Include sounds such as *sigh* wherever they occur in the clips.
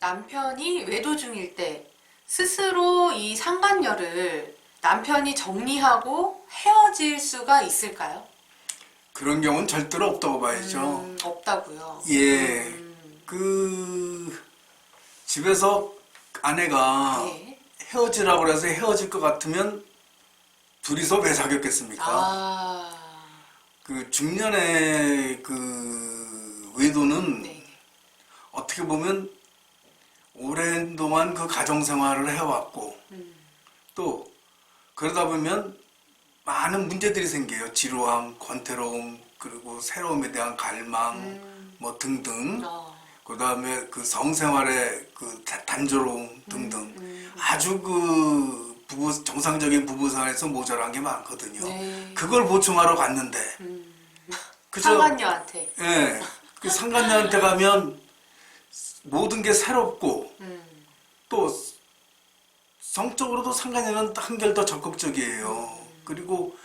남편이 외도 중일 때 스스로 이 상간녀를 남편이 정리하고 헤어질 수가 있을까요? 그런 경우는 절대로 없다고 봐야죠. 음, 없다고요. 예. 음, 그 집에서 아내가 네. 헤어지라고 그래서 헤어질 것 같으면 둘이서 왜 사귀었겠습니까? 아, 그 중년의 그 외도는 네. 어떻게 보면 오랜 동안 그 가정 생활을 해왔고 음, 또 그러다 보면 많은 문제들이 생겨요. 지루함, 권태로움, 그리고 새로움에 대한 갈망, 음, 뭐 등등. 어, 그 다음에 그 성생활의 그 다- 단조로움 등등. 음, 아주 그 부부, 정상적인 부부 생활에서 모자란 게 많거든요. 네. 그걸 보충하러 갔는데, 음, 그저, 상간녀한테. 예, 그 상간녀한테 가면 모든 게 새롭고, 음, 또 성적으로도 상간녀는 한결 더 적극적이에요. 그리고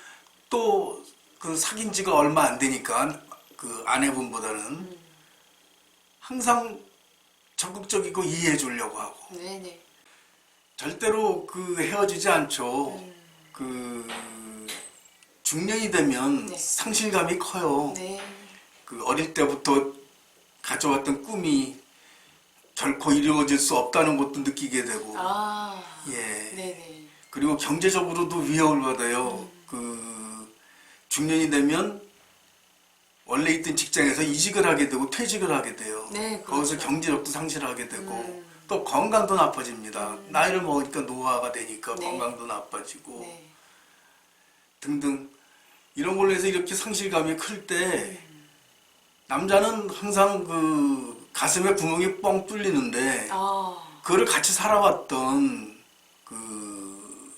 또 그 사귄 지가 얼마 안 되니까 그 아내분보다는 음, 항상 적극적이고 이해해 주려고 하고 네네. 절대로 그 헤어지지 않죠. 음, 그 중년이 되면 네. 상실감이 커요. 네. 그 어릴 때부터 가져왔던 꿈이 결코 이루어질 수 없다는 것도 느끼게 되고 아, 예. 네네. 그리고 경제적으로도 위협을 받아요. 음. 그 중년이 되면 원래 있던 직장에서 이직을 하게 되고 퇴직을 하게 돼요. 네, 거기서 그렇죠. 경제력도 상실하게 되고 음. 또 건강도 나빠집니다. 음. 나이를 먹으니까 노화가 되니까 네. 건강도 나빠지고 네. 등등 이런 걸로 해서 이렇게 상실감이 클때 음. 남자는 항상 그 가슴에 구멍이 뻥 뚫리는데 아, 그거를 같이 살아왔던 그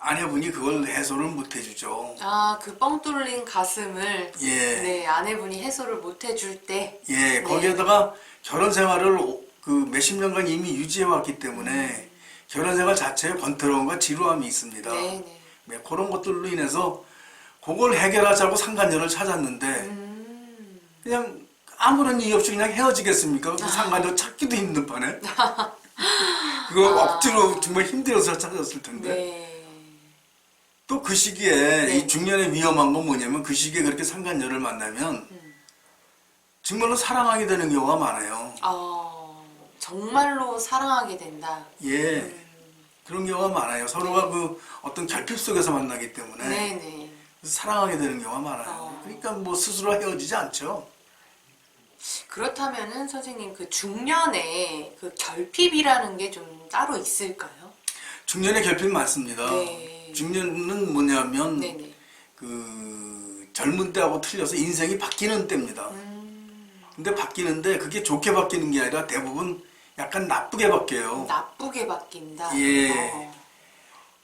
아내분이 그걸 해소를 못 해주죠. 아, 그 뻥 뚫린 가슴을 예, 네, 아내분이 해소를 못 해줄 때 예, 거기에다가 결혼 생활을 그 몇십 년간 이미 유지해 왔기 때문에 결혼 생활 자체에 권태로움과 지루함이 있습니다. 네 네. 네, 그런 것들로 인해서 그걸 해결하자고 상간녀를 찾았는데 음, 그냥 아무런 이유 없이 그냥 헤어지겠습니까? 그 상간녀 찾기도 힘든 판에 그거 아. 억지로 정말 힘들어서 찾았을 텐데 네. 또 그 시기에 네. 이 중년의 위험한 건 뭐냐면 그 시기에 그렇게 상간녀를 만나면 음. 정말로 사랑하게 되는 경우가 많아요. 아, 정말로 사랑하게 된다. 예, 음, 그런 경우가 많아요. 서로가 그 어떤 결핍 속에서 만나기 때문에 네네. 그래서 사랑하게 되는 경우가 많아요. 어. 그러니까 뭐 스스로 헤어지지 않죠. 그렇다면은 선생님 그 중년에 그 결핍이라는 게 좀 따로 있을까요? 중년의 결핍 많습니다. 네. 중년은 뭐냐면 네네. 그 젊은 때하고 틀려서 인생이 바뀌는 때입니다. 음, 근데 바뀌는데 그게 좋게 바뀌는 게 아니라 대부분 약간 나쁘게 바뀌어요. 나쁘게 바뀐다. 예. 어,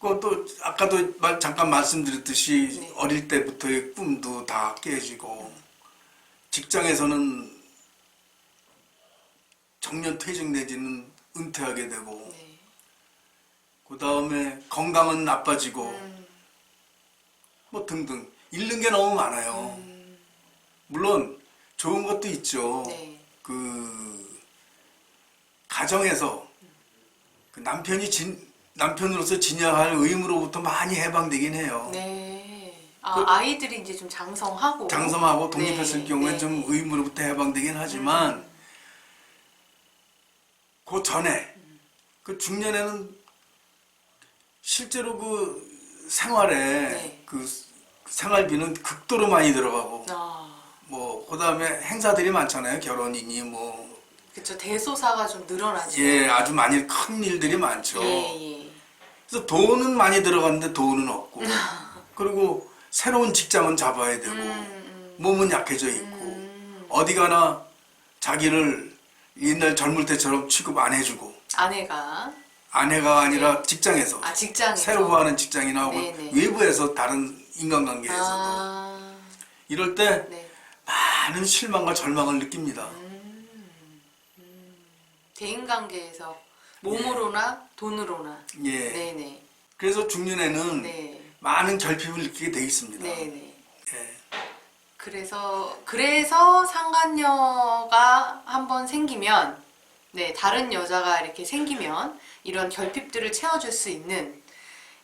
그것도 아까도 말- 잠깐 말씀드렸듯이 네. 어릴 때부터의 꿈도 다 깨지고 직장에서는 정년 퇴직 내지는 은퇴하게 되고 네. 그 다음에 건강은 나빠지고 음, 뭐 등등 잃는 게 너무 많아요. 음, 물론 좋은 것도 있죠. 네. 그 가정에서 그 남편이 진 남편으로서 지녀야 할 의무로부터 많이 해방되긴 해요. 네. 아, 그- 아이들이 이제 좀 장성하고. 장성하고 독립했을 네, 경우에 네. 좀 의무로부터 해방되긴 하지만 그 전에 그 중년에는 실제로 그 생활에 네. 그 생활비는 극도로 많이 들어가고 아, 뭐 그다음에 행사들이 많잖아요 결혼이니 뭐 그쵸. 대소사가 좀 늘어나죠. 예, 아주 많이 큰 일들이 많죠. 예, 예. 그래서 돈은 많이 들어갔는데 돈은 없고, *laughs* 그리고 새로운 직장은 잡아야 되고, 음, 음, 몸은 약해져 있고, 음. 어디 가나 자기를 옛날 젊을 때처럼 취급 안 해주고, 아내가 아내가 아니라 직장에서, 아 직장에서 새로 구하는 직장이나 하고, 네네. 외부에서 다른 인간관계에서도, 아, 이럴 때 네. 많은 실망과 절망을 느낍니다. 음, 음. 대인관계에서 몸으로나 돈으로나. 예. 네네. 그래서 중년에는 네. 많은 결핍을 느끼게 돼 있습니다. 네네. 예. 그래서 그래서 상간녀가 한번 생기면 네, 다른 여자가 이렇게 생기면 이런 결핍들을 채워줄 수 있는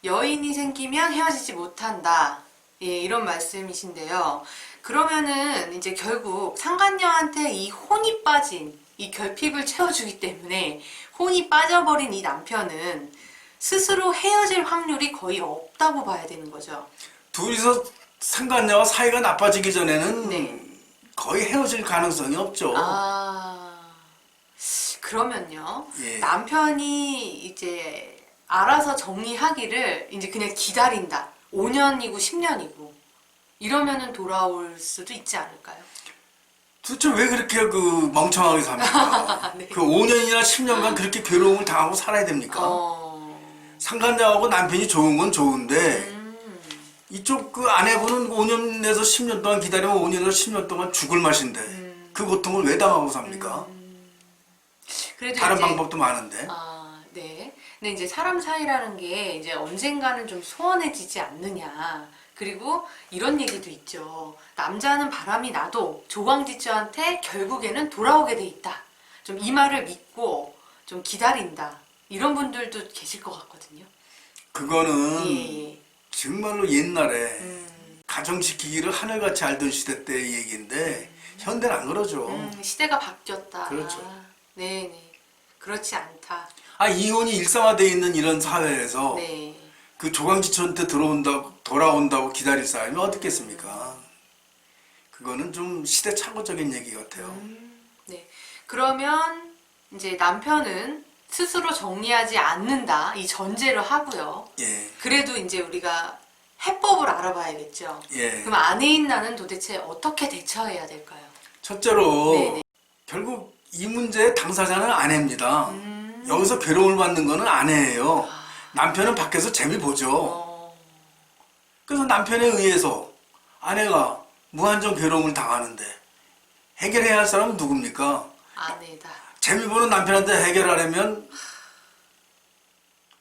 여인이 생기면 헤어지지 못한다. 예, 이런 말씀이신데요. 그러면은 이제 결국 상간녀한테 이 혼이 빠진 이 결핍을 채워주기 때문에 혼이 빠져버린 이 남편은 스스로 헤어질 확률이 거의 없다고 봐야 되는 거죠. 둘이서 상간녀와 사이가 나빠지기 전에는 네. 거의 헤어질 가능성이 없죠. 아, 그러면요. 예. 남편이 이제 알아서 정리하기를 이제 그냥 기다린다. 5년이고 10년이고. 이러면은 돌아올 수도 있지 않을까요? 도대체 왜 그렇게 그 멍청하게 삽니까? *laughs* 네. 그 5년이나 10년간 그렇게 괴로움을 당하고 살아야 됩니까? 어, 상간녀하고 남편이 좋은 건 좋은데 음, 이쪽 그 아내분은 5년에서 10년 동안 기다리면 5년에서 10년 동안 죽을 맛인데 음. 그 고통을 왜 당하고 삽니까? 그래도 다른 이제, 방법도 많은데. 아, 네. 근데 이제 사람 사이라는 게 이제 언젠가는 좀 소원해지지 않느냐. 그리고 이런 얘기도 있죠. 남자는 바람이 나도 조광지주한테 결국에는 돌아오게 돼 있다. 좀 이 말을 믿고 좀 기다린다. 이런 분들도 계실 것 같거든요. 그거는 예, 예. 정말로 옛날에 음, 가정지키기를 하늘같이 알던 시대 때의 얘기인데 현대는 안 그러죠. 음, 시대가 바뀌었다. 그렇죠. 네네. 그렇지 않다. 아 이혼이 일상화돼 있는 이런 사회에서 네. 그 조강지천한테 들어온다고 돌아온다고 기다릴 사람이 어떻겠습니까? 그거는 좀 시대착오적인 얘기 같아요. 음, 네. 그러면 이제 남편은 스스로 정리하지 않는다 이 전제를 하고요. 예, 그래도 이제 우리가 해법을 알아봐야겠죠. 예. 그럼 아내인 나는 도대체 어떻게 대처해야 될까요? 첫째로 네네. 결국 이 문제의 당사자는 아내입니다. 음. 여기서 괴로움을 받는 거는 아내예요. 아, 남편은 밖에서 재미 보죠. 어, 그래서 남편에 의해서 아내가 무한정 괴로움을 당하는데 해결해야 할 사람은 누굽니까? 아내다. 재미 보는 남편한테 해결하려면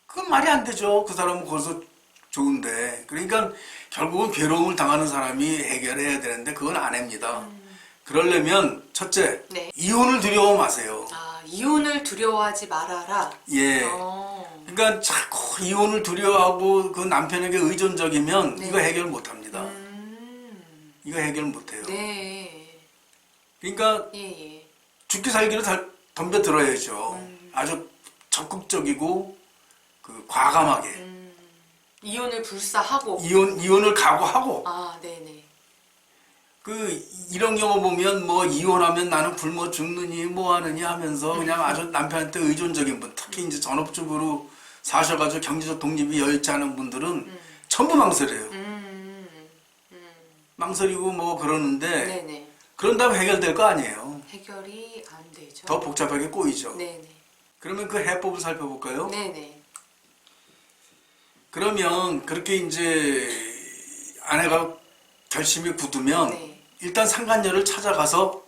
그건 말이 안 되죠. 그 사람은 거기서 좋은데. 그러니까 결국은 괴로움을 당하는 사람이 해결해야 되는데 그건 아내입니다. 그러려면 첫째, 네. 이혼을 두려워 마세요. 아 이혼을 두려워하지 말아라. 예. 어. 그러니까 자꾸 이혼을 두려워하고 그 남편에게 의존적이면 네. 이거 해결 못 합니다. 음. 이거 해결 못 해요. 네. 그러니까 예 예. 죽기 살기를 다 덤벼 들어야죠. 음. 아주 적극적이고 그 과감하게 음. 이혼을 불사하고. 이혼 이혼을 각오하고 아 네네. 그 이런 경우 보면 뭐 이혼하면 나는 굶어 죽느니 뭐 하느니 하면서 그냥 *laughs* 아주 남편한테 의존적인 분 특히 이제 전업주부로 사셔가지고 경제적 독립이 여의치 않은 분들은 음. 전부 망설여요. 음. 음. 망설이고 뭐 그러는데 네네. 그런 다음 해결될 거 아니에요. 해결이 안 되죠. 더 복잡하게 꼬이죠. 네네. 그러면 그 해법을 살펴볼까요? 네네. 그러면 그렇게 이제 아내가 결심이 굳으면 네. 일단 상간녀를 찾아가서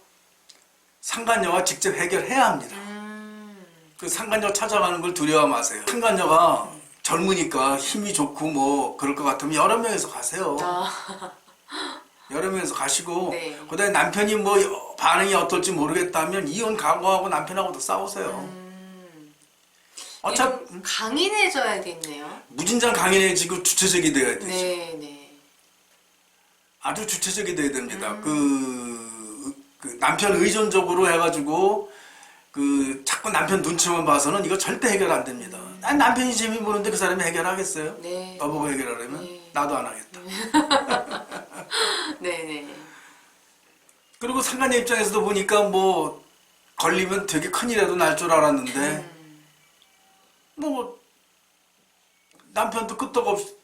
상간녀와 직접 해결해야 합니다. 음. 그 상간녀 찾아가는 걸 두려워 마세요. 상간녀가 젊으니까 힘이 좋고 뭐 그럴 것 같으면 여러 명에서 가세요. 아. 여러 명에서 가시고 네. 그다음에 남편이 뭐 반응이 어떨지 모르겠다면 이혼 각오하고 남편하고도 싸우세요. 음. 어차피 이건 강인해져야겠네요. 무진장 강인해지고 주체적이 돼야 되죠. 네 네. 아주 주체적이 돼야 됩니다. 음. 그, 그 남편 의존적으로 해가지고 그 자꾸 남편 눈치만 봐서는 이거 절대 해결 안 됩니다. 난 남편이 재미 보는데 그 사람이 해결하겠어요? 음. 네. 나보고 해결하려면 네. 나도 안 하겠다. *laughs* *laughs* 네네. 그리고 상간녀 입장에서도 보니까 뭐 걸리면 되게 큰일이라도 날 줄 알았는데 음. 뭐 남편도 끄떡없이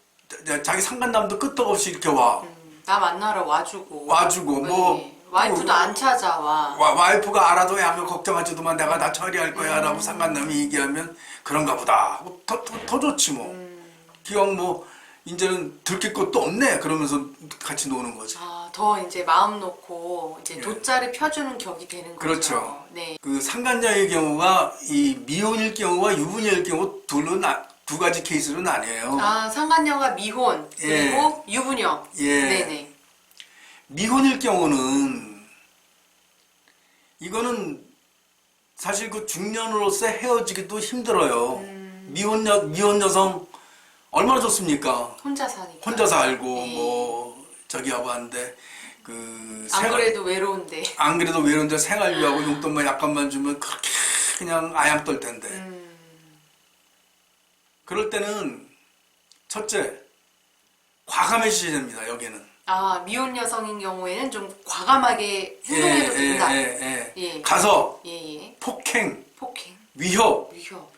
자기 상간남도 끄떡없이 이렇게 와 음. 나 만나러 와주고. 와주고 뭐 네. 와이프도 또안 찾아와. 와, 와이프가 알아도 야, 그 걱정하지도만 내가 다 처리할 거야 라고 상간남이 얘기하면 그런가 보다 하고 더, 더, 더 좋지 뭐 음. 기왕 뭐 이제는 들킬 것도 없네 그러면서 같이 노는 거지 아, 더 이제 마음 놓고 이제 예. 돗자리 펴주는 격이 되는 거죠. 그렇죠. 네. 그 상간녀의 경우가 이 미혼일 경우와 유부녀일 경우 둘로 나, 두 가지 케이스로 나뉘어요 아, 상간녀가 미혼 예. 그리고 유부녀. 예. 네네. 미혼일 경우는 이거는 사실 그 중년으로서 헤어지기도 힘들어요. 음. 미혼 여 미혼 여성 얼마나 좋습니까? 혼자 사니까. 혼자 살고 네. 뭐 저기 하고 하는데 그 안 생활- 그래도 외로운데. 안 그래도 외로운데 생활비하고 용돈만 약간만 주면 그렇게 그냥 아양 떨 텐데 음, 그럴 때는 첫째 과감해지셔야 됩니다 여기는 아 미혼 여성인 경우에는 좀 과감하게 행동해도 된다. 예, 예. 예. 가서 예 예. 폭행 폭행, 위협 위협.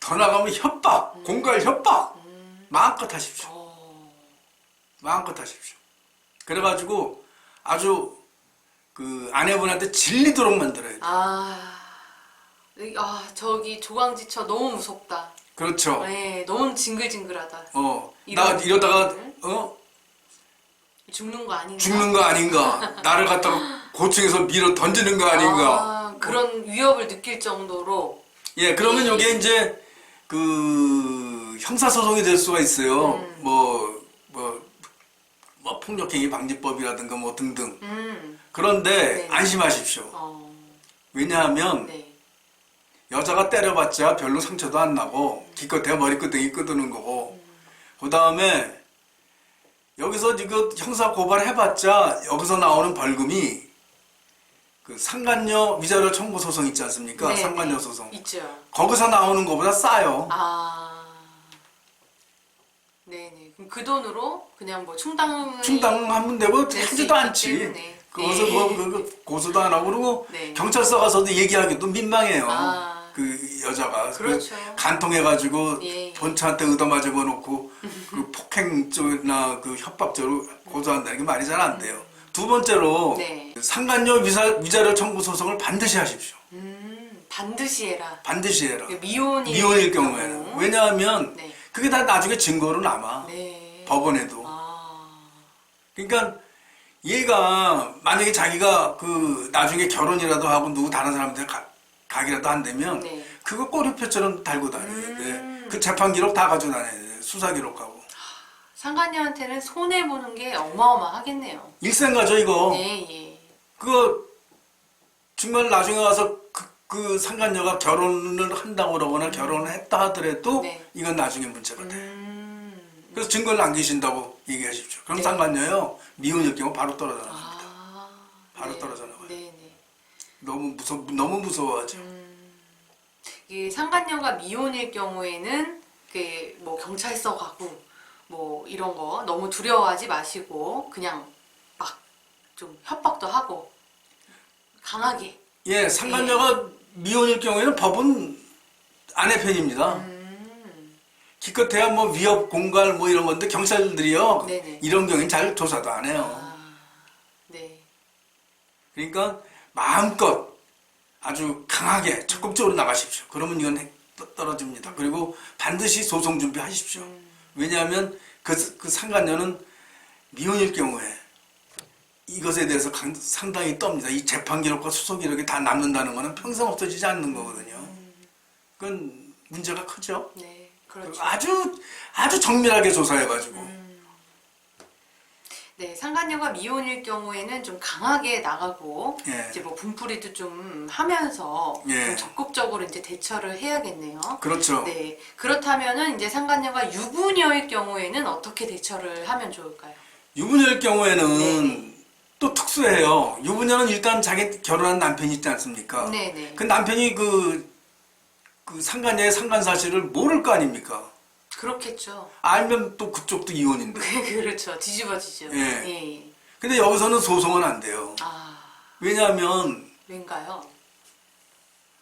더 나가면 협박 공갈 협박 음. 마음껏 하십시오 어. 마음껏 하십시오 그래가지고 아주 그 아내분한테 질리도록 만들어야 돼요 아, 이- 아 저기 조강지처 너무 무섭다. 그렇죠 네, 너무 징글징글하다. 어, 나 이러다가? 어 죽는 거 아닌가? 죽는 거 아닌가? 나를 갖다가 고층에서 밀어 던지는 거 아닌가? 아, 그런 위협을 느낄 정도로. 예, 그러면 예. 여기에 이제 그 형사 소송이 될 수가 있어요. 음. 뭐, 뭐, 뭐 폭력행위 방지법이라든가 뭐 등등. 음, 그런데 네. 안심하십시오. 어, 왜냐하면 네. 여자가 때려봤자 별로 상처도 안 나고 기껏해야 머리끄댕이 끄드는 거고 그 다음에 여기서 이거 형사 고발해봤자 여기서 나오는 벌금이 그 상간녀 위자료 청구 소송 있지 않습니까? 네, 상간녀 네. 소송 있죠. 거기서 나오는 것보다 싸요. 아, 네네. 그럼 그 돈으로 그냥 뭐 충당을 충당하면 되고 낼수 하지도 있기 않지. 때문에. 네. 뭐 그- 그 고소도 안 하고 그러고 네. 경찰서 가서도 얘기하기도 민망해요. 아. 그 여자가 그렇죠. 그 간통해가지고 예. 본처한테 의도마 집어놓고 그 폭행 쪽이나 그 협박 쪽으로 고소한다는 게 말이 잘 안 돼요. 두 번째로 네. 상간녀 위자, 위자료 청구 소송을 반드시 하십시오. 음, 반드시 해라. 반드시 해라. 미혼일, 미혼일 경우에는 왜냐하면 네. 그게 다 나중에 증거로 남아 네. 법원에도. 아, 그러니까 얘가 만약에 자기가 그 나중에 결혼이라도 하고 누구 다른 사람한테 가, 가기라도 한다면 네. 그거 꼬리표처럼 달고 다녀야 돼. 음. 그 재판 기록 다 가지고 다녀야 돼. 수사 기록하고. 상간녀한테는 손해 보는 게 어마어마하겠네요. 일생 가죠 이거. 예, 예. 그거 정말 나중에 와서 그, 그 상간녀가 결혼을 한다고 그러거나 결혼을 했다 하더라도 네. 이건 나중에 문제가 돼. 음, 그래서 증거를 남기신다고 얘기하십시오. 그럼 네. 상간녀요 미혼일 경우 바로 떨어져 나갑니다. 아, 바로 네. 떨어져 나가요. 네, 네. 너무 무서 너무 무서워하죠. 이게 상간녀가 미혼일 경우에는 그뭐 경찰서 가고 뭐 이런 거 너무 두려워하지 마시고 그냥 막 좀 협박도 하고 강하게. 예, 상간녀가 미혼일 경우에는 법은 아내 편입니다. 음, 기껏해야 뭐 위협 공갈 뭐 이런 건데 경찰들이요 네네. 이런 경우엔 잘 조사도 안 해요. 아, 네. 그러니까 마음껏 아주 강하게 적극적으로 나가십시오. 그러면 이건 떨어집니다. 그리고 반드시 소송 준비하십시오. 왜냐하면 그, 그 상간녀는 미혼일 경우에 이것에 대해서 강- 상당히 떱니다. 이 재판 기록과 수소 기록이 다 남는다는 것은 평생 없어지지 않는 거거든요. 그건 문제가 크죠. 네. 그렇죠. 아주 아주 정밀하게 조사해가지고 네, 상간녀가 미혼일 경우에는 좀 강하게 나가고 예. 이제 뭐 분풀이도 좀 하면서 예. 좀 적극적으로 이제 대처를 해야겠네요. 그렇죠. 네, 그렇다면은 이제 상간녀가 유부녀일 경우에는 어떻게 대처를 하면 좋을까요? 유부녀일 경우에는 네네. 또 특수해요. 유부녀는 일단 자기 결혼한 남편이 있지 않습니까? 네네. 그 남편이 그, 그 상간녀의 상간 사실을 모를 거 아닙니까? 그렇겠죠. 알면 또 그쪽도 이혼인데. *laughs* 그렇죠. 뒤집어지죠. 예. 예. 근데 여기서는 소송은 안 돼요. 아, 왜냐하면 왠가요?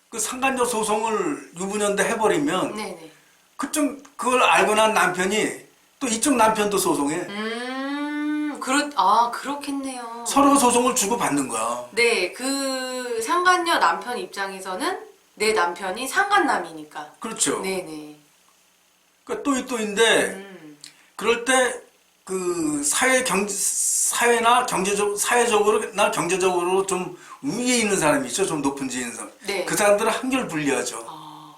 그 상간녀 소송을 유부녀인데 해버리면 네네. 그쪽 그걸 알고 난 남편이 또 이쪽 남편도 소송해. 음, 그렇, 아, 그렇겠네요. 서로 소송을 주고 받는 거야. 네, 그 상간녀 남편 입장에서는 내 남편이 상간남이니까. 그렇죠. 네네. 그러니까 또이 또인데 음, 그럴 때 그 사회 경 사회나 경제적 사회적으로나 경제적으로 좀 위에 있는 사람이 있죠. 좀 높은 지에 있는 사람. 네. 그 사람들은 한결 불리하죠. 아,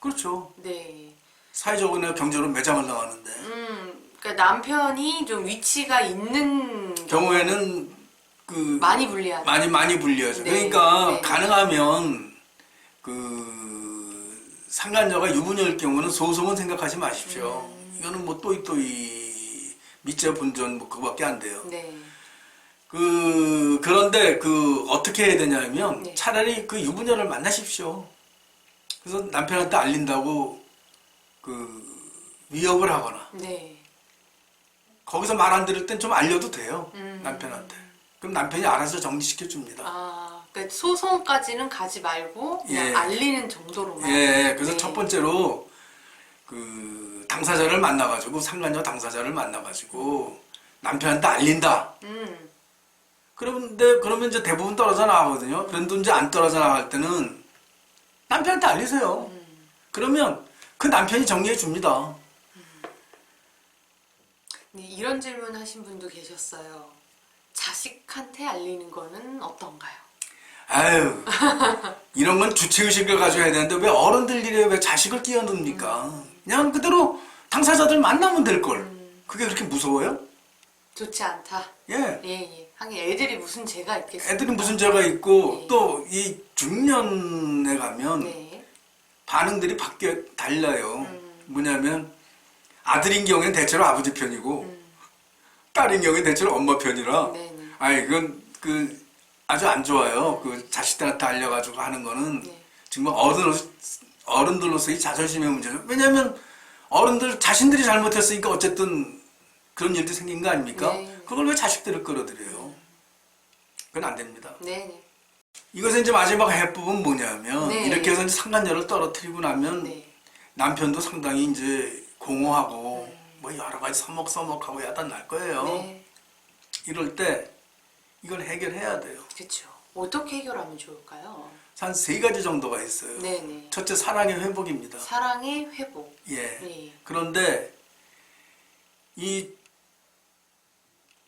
그렇죠. 네. 사회적으로나 경제로 매장을 나가는데 음, 그러니까 남편이 좀 위치가 있는 경우에는 그 많이 불리하죠. 많이 많이 불리하죠. 네. 그러니까 네. 가능하면 그 상간녀가 유부녀일 경우는 소송은 생각하지 마십시오. 음. 이거는 뭐 또이 또이 미제 분전 뭐 그거밖에 안 돼요. 네. 그 그런데 그 어떻게 해야 되냐면 네. 차라리 그 유부녀를 만나십시오. 그래서 남편한테 알린다고 그 위협을 하거나 네. 거기서 말 안 들을 땐 좀 알려도 돼요 음. 남편한테. 그럼 남편이 알아서 정리시켜 줍니다. 아, 그러니까 소송까지는 가지 말고 그냥 예. 알리는 정도로만. 예, 그래서 네. 첫 번째로 그 당사자를 만나가지고 상간녀 당사자를 만나가지고 남편한테 알린다. 음. 그런데 그러면 이제 대부분 떨어져 나가거든요. 그런데 이제 안 떨어져 나갈 때는 남편한테 알리세요. 음. 그러면 그 남편이 정리해 줍니다. 네, 이런 질문 하신 분도 계셨어요. 자식한테 알리는 거는 어떤가요? 아유, *laughs* 이런 건 주체의식을 가져야 되는데 왜 어른들 일에 왜 자식을 끼어듭니까? 그냥 그대로 당사자들 만나면 될 걸. 음. 그게 그렇게 무서워요? 좋지 않다. 예. 예, 예. 하긴 애들이 무슨 죄가 있겠습니까? 애들이 무슨 죄가 있고 네. 또 이 중년에 가면 네. 반응들이 바뀌어 달라요. 음. 뭐냐면 아들인 경우엔 대체로 아버지 편이고 음. 딸인 경우엔 대체로 엄마 편이라 네, 네. 아니 그건 그 아주 안 좋아요. 그 자식들한테 알려가지고 하는 거는 네. 정말 어른으로서 어른들로서의 자존심의 문제죠. 왜냐하면 어른들 자신들이 잘못했으니까 어쨌든 그런 일도 생긴 거 아닙니까? 네. 그걸 왜 자식들을 끌어들여요? 그건 안 됩니다. 네, 네. 이것의 이제 마지막 해법은 뭐냐면 네. 이렇게 해서 상간녀를 떨어뜨리고 나면 네. 남편도 상당히 이제 공허하고 뭐 여러 가지 서먹서먹하고 야단 날 거예요. 네. 이럴 때 이걸 해결해야 돼요. 그렇죠. 어떻게 해결하면 좋을까요? 한 세 가지 정도가 있어요. 네, 네. 첫째 사랑의 회복입니다. 사랑의 회복. 예. 네. 그런데 이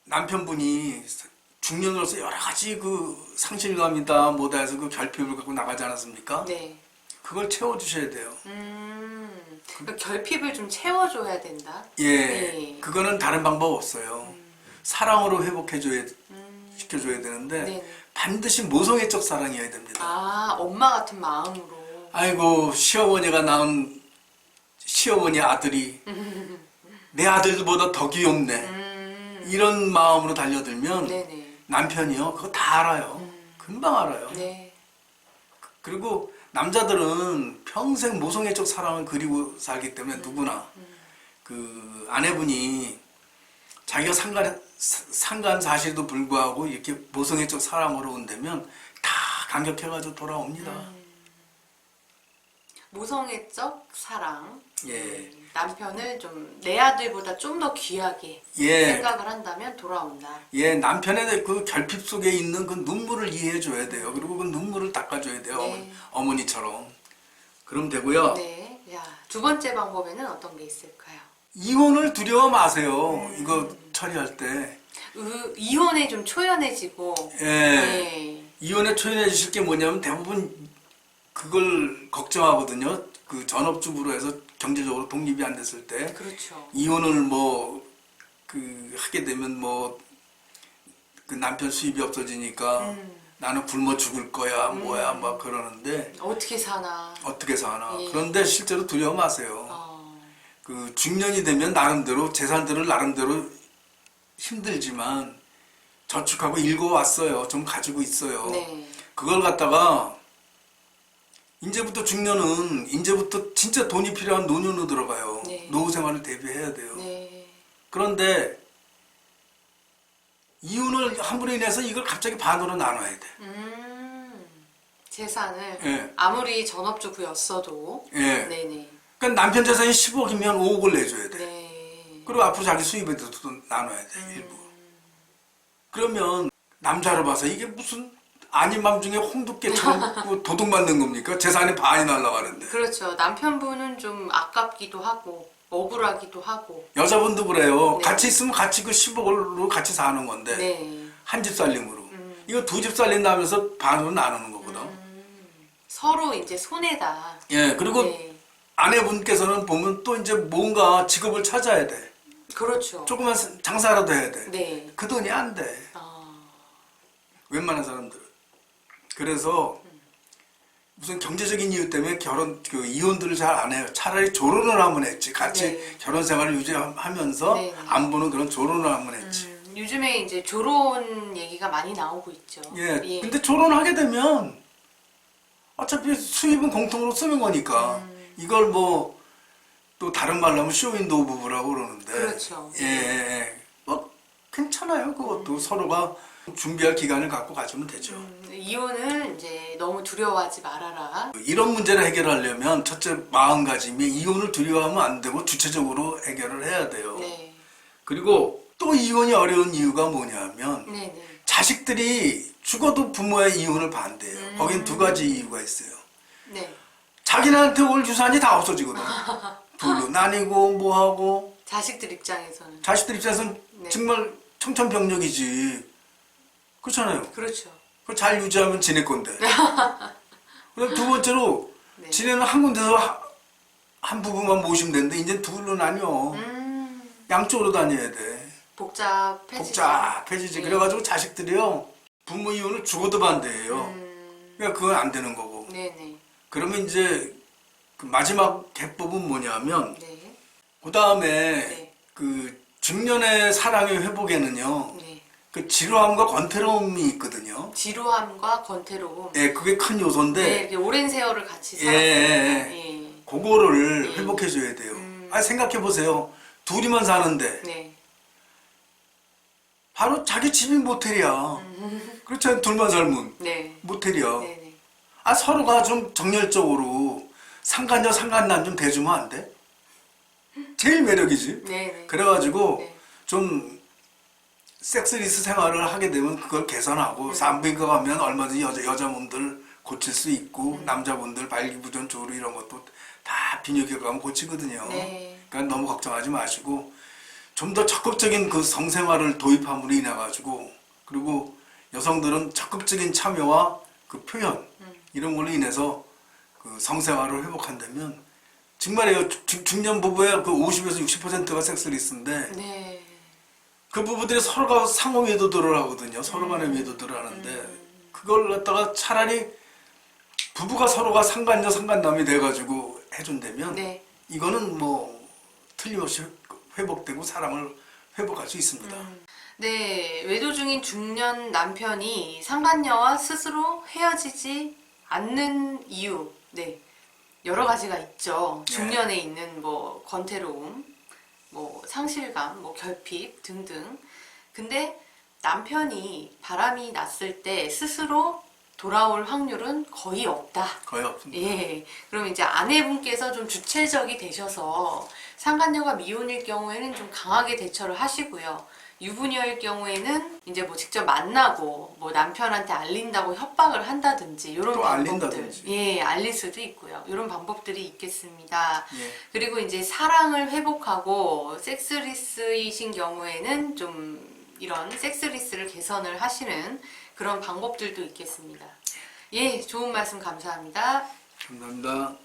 남편분이 중년으로서 여러 가지 그 상실감이다 뭐다 해서 그 결핍을 갖고 나가지 않았습니까? 네. 그걸 채워주셔야 돼요. 음. 그러니까 결핍을 좀 채워줘야 된다. 예. 네. 그거는 다른 방법 없어요. 사랑으로 회복해줘야 음. 시켜줘야 되는데 네. 반드시 모성애적 사랑이어야 됩니다. 아, 엄마 같은 마음으로. 아이고 시어머니가 낳은 시어머니 아들이 *laughs* 내 아들보다 더 귀엽네. 음. 이런 마음으로 달려들면 네네. 남편이요 그거 다 알아요. 금방 알아요. 네. 그리고 남자들은 평생 모성애적 사랑을 그리고 살기 때문에 누구나 그 아내분이 자기가 상간 상간 사실도 불구하고 이렇게 모성애적 사랑으로 온다면 다 감격해가지고 돌아옵니다. 모성애적 사랑. 예. 음, 남편을 좀 내 아들보다 좀 더 귀하게 예, 생각을 한다면 돌아온다. 예, 남편의 그 결핍 속에 있는 그 눈물을 이해해 줘야 돼요. 그리고 그 눈물을 닦아줘야 돼요. 네. 어머, 니 처럼 그럼 되고요. 네. 야, 두 번째 방법에는 어떤 게 있을까요? 이혼을 두려워 마세요. 음. 이거 처리할 때. 으, 이혼에 좀 초연해지고. 예. 네. 이혼에 초연해지실 게 뭐냐면 대부분 그걸 걱정하거든요. 그 전업주부로 해서 경제적으로 독립이 안 됐을 때 그렇죠. 이혼을 뭐 그 하게 되면 뭐 그 남편 수입이 없어지니까 음. 나는 굶어 죽을 거야 뭐야 막 그러는데 어떻게 사나. 어떻게 사나 예. 그런데 실제로 두려워 마세요. 어, 그 중년이 되면 나름대로 재산들을 나름대로 힘들지만 저축하고 읽어왔어요. 좀 가지고 있어요. 네. 그걸 갖다가 이제부터 중년은 이제부터 진짜 돈이 필요한 노년으로 들어가요. 네. 노후 생활을 대비해야 돼요. 네. 그런데 이혼을 함으로 인해서 이걸 갑자기 반으로 나눠야 돼. 음. 재산을 예. 아무리 전업주부였어도 예. 네네. 그러니까 남편 재산이 10억이면 5억을 내줘야 돼. 네. 그리고 앞으로 자기 수입에 대해서도 나눠야 돼, 일부. 그러면 남자로 봐서 이게 무슨 아닌 맘 중에 홍두깨처럼 그 도둑 맞는 겁니까? 재산이 반이 날라가는데. 그렇죠. 남편분은 좀 아깝기도 하고 억울하기도 하고. 여자분도 그래요. 네. 같이 있으면 같이 그 10억으로 같이 사는 건데. 네. 한 집 살림으로. 음. 이거 두 집 살림다 하면서 반으로 나누는 거거든. 서로 이제 손해다. 예, 그리고 네. 아내분께서는 보면 또 이제 뭔가 직업을 찾아야 돼. 그렇죠. 조그만 장사라도 해야 돼. 네. 그 돈이 안 돼. 아, 웬만한 사람들은. 그래서 무슨 경제적인 이유 때문에 결혼 그 이혼들을 잘 안 해요. 차라리 조론을 하면 했지. 같이 네. 결혼 생활을 유지하면서 네. 안 보는 그런 조론을 하면 했지. 음, 요즘에 이제 조론 얘기가 많이 나오고 있죠. 예. 근데 조론하게 되면 어차피 수입은 공통으로 쓰는 거니까 음. 이걸 뭐 또 다른 말로 하면 쇼윈도우 부부라고 그러는데 그렇죠. 예, 예, 예. 뭐 괜찮아요. 그것도 서로가 준비할 기간을 갖고 가지면 되죠. 음, 이혼을 이제 너무 두려워하지 말아라. 이런 문제를 해결하려면 첫째 마음가짐이 이혼을 두려워하면 안 되고 주체적으로 해결을 해야 돼요. 네, 그리고 또 이혼이 어려운 이유가 뭐냐면 네, 네. 자식들이 죽어도 부모의 이혼을 반대해요. 음. 거긴 두 가지 이유가 있어요. 네. 자기네한테 올 유산이 다 없어지거든. *laughs* 둘로 나뉘고 뭐하고 자식들 입장에서는 자식들 입장에서는 네. 정말 청천벽력이지. 그렇잖아요. 그렇죠. 그걸 잘 유지하면 지네 건데. *laughs* 그다음 두 번째로 네. 지네는 한 군데서 하- 한 부부만 모시면 되는데 이제 둘로 나뉘어. 음, 양쪽으로 다녀야 돼. 복잡해지죠. 복잡해지지. 네. 그래가지고 자식들이요 부모 이혼을 죽어도 반대해요. 음, 그러니까 그건 안 되는 거고. 네, 네, 그러면 이제 그 마지막 개법은 뭐냐면 네, 그 다음에 네. 그 중년의 사랑의 회복에는요 네. 그 지루함과 권태로움이 있거든요. 지루함과 권태로움. 예, 그게 큰 네, 요소인데 이렇게 오랜 세월을 같이 예, 살았으니까. 예, 예. 그거를 네. 회복해줘야 돼요. 음. 아 생각해 보세요. 둘이만 사는데 네. 바로 자기 집이 모텔이야. 그렇지 않아요? 둘만 살면 네. 모텔이야. 네, 네. 아 서로가 좀 정열적으로 상간녀 상간남 좀 대주면 안 돼? 제일 매력이지. 네, 네. 그래가지고 네. 좀 섹스리스 생활을 하게 되면 그걸 개선하고 네. 산부인과 가면 얼마든지 여자 여자분들 고칠 수 있고 음. 남자분들 발기부전 조루 이런 것도 다 비뇨기과 가면 고치거든요. 네. 그러니까 너무 걱정하지 마시고 좀 더 적극적인 그 성생활을 도입함으로 인해 가지고 그리고 여성들은 적극적인 참여와 그 표현 음. 이런 걸로 인해서 그 성생활을 회복한다면 중- 중년 부부의 그 50에서 60%가 섹스리스인데 네. 그 부부들이 서로가 상호 외도들을 하거든요. 서로 간에 음. 외도들을 하는데 그걸 갖다가 차라리 부부가 서로가 상간녀 상간남이 돼가지고 해준다면 네. 이거는 뭐 틀림없이 회복되고 사랑을 회복할 수 있습니다. 네, 외도 중인 중년 남편이 상간녀와 스스로 헤어지지 않는 이유, 네, 여러 가지가 있죠. 네. 중년에 있는 뭐 권태로움, 뭐 상실감, 뭐 결핍 등등. 근데 남편이 바람이 났을 때 스스로 돌아올 확률은 거의 없다. 거의 없습니다. 예. 그럼 이제 아내분께서 좀 주체적이 되셔서 상간녀가 미혼일 경우에는 좀 강하게 대처를 하시고요. 유부녀일 경우에는 이제 뭐 직접 만나고 뭐 남편한테 알린다고 협박을 한다든지 이런 또 방법들 알린다든지. 예 알릴 수도 있고요 이런 방법들이 있겠습니다 예. 그리고 이제 사랑을 회복하고 섹스리스이신 경우에는 좀 이런 섹스리스를 개선을 하시는 그런 방법들도 있겠습니다 예 좋은 말씀 감사합니다 감사합니다.